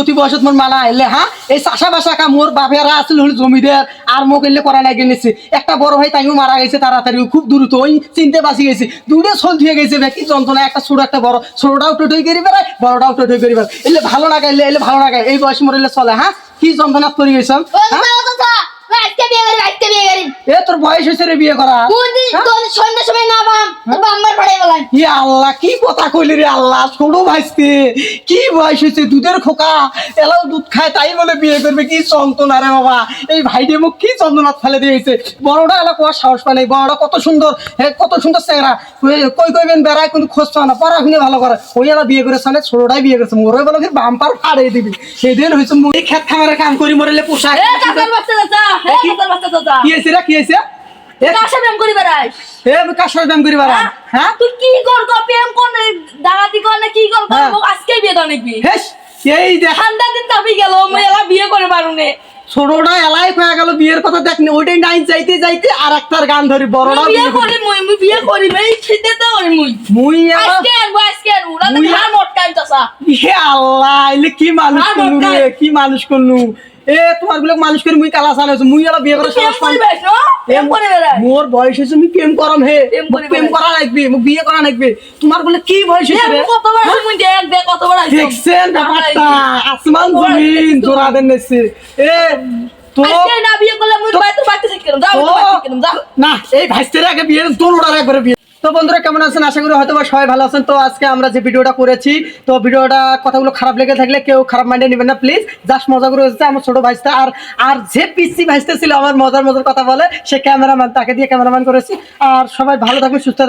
অতি বয়সত মোর মালা এলে হ্যাঁ এই চাষা বাসা কা মোর বাপেরা আসল হল জমিদার আর মোক এলে করা লাগে নিছে। একটা বড় ভাই তাইও মারা গেছে তাড়াতাড়ি খুব দ্রুত ওই চিনতে বাঁচি গেছে। দুটো সোল ধুয়ে গেছে কি যন্ত্রণা একটা ছোট একটা বড়। ছোটটাও টোটই করি বেড়ায় বড়টাও টোটই করি বেড়ায় এলে ভালো লাগাইলে এলে ভালো লাগাই এই বয়স মোর এলে চলে হ্যাঁ কি যন্ত্রণা ও চাচা আজকে বিয়ে করি আজকে বিয়ে করি। এ তোর বয়স হয়েছে রে বিয়ে করা কোন দিন হ্যাঁ? তোর সন্ধ্যার সময় না বাম্বার পড়ে গেলাম। ই আল্লাহ কি কথা কইলি রে আল্লাহ ছোট ভাইস্তে কি বয়স হয়েছে দুধের খোকা এলাও দুধ খায় তাই বলে বিয়ে করবে কি যন্ত্রণা রে বাবা। এই ভাইটি মুখ কি ফেলে দিয়েছে বড়টা এলা কোয়া সাহস পায় নাই বড়টা কত সুন্দর হে কত সুন্দর চেহারা। কই- কই কইবেন বেড়ায় কিন্তু খোঁজ পায় না পড়াশুনে ভালো করে। ওই এলা বিয়ে করেছে না ছোটটাই বিয়ে করেছে মোরে বলে বাম্পার ফাড়িয়ে দিবি। সেদিন হয়েছে মুই খেত খামারে কাম করি মরেলে পোশাক। কি? হয়েছে রে? কি হয়েছে? কাশা ব্যায়াম করি বেড়াইস? এ কার সাথে দাম করি বাড়া হ্যাঁ? তুই কি কর কর? প্রেম কর না ডাকাতি কি কর কর। মোক আজকে বিয়ে তো নাকি? হেস এই দেখ। ঠান্ডা দিন তাপি গেল মই বিয়ে করে পারুনে ছোটটা এলাই হয়ে গেল বিয়ের কথা দেখনি ওইটাই নাই যাইতে যাইতে আর একটার গান ধরি বড়টা বিয়ে বিয়ে করি মুই মুই বিয়ে করি এই শীতে তো করি মুই। মুই আজকে মটকাই চাচা হে আল্লাহ এলে কি মানুষ করলু রে? কি মানুষ করলু? এ তোমারগুলো মানুষ করে মুই কালা চালাইছো মুই এলা বিয়ে করে সাহস পাই মোর বয়স হয়েছে মুই প্রেম করাম হে। প্রেম মুক করি প্রেম বেড়াই। করা লাগবে মুক বিয়ে করা লাগবে। তোমার বলে কি বয়স হয়েছে রে? কতবার মুই দেখ দেখ কতবার আইছো দেখছেন ব্যাপারটা? আসমান জমিন জোড়া দেন নেছে। এ তো আজকে না বিয়ে করলে মুই যাও না এই ভাইস্তের আগে বিয়ে তোর ওটার একবারে বিয়ে তো বন্ধুরা, কেমন আছেন? আশা করি হয়তো সবাই ভালো আছেন। তো আজকে আমরা যে ভিডিওটা করেছি, তো ভিডিওটা কথাগুলো খারাপ লেগে থাকলে কেউ খারাপ মাইন্ডে নেবেন না প্লিজ জাস্ট মজা করে হচ্ছে আমার ছোট ভাইসটা আর আর যে পিসি ভাইসটা ছিল, আমার মজার মজার কথা বলে, সে ক্যামেরাম্যান তাকে দিয়ে ক্যামেরাম্যান করেছি। আর সবাই ভালো থাকবেন সুস্থ থাকবেন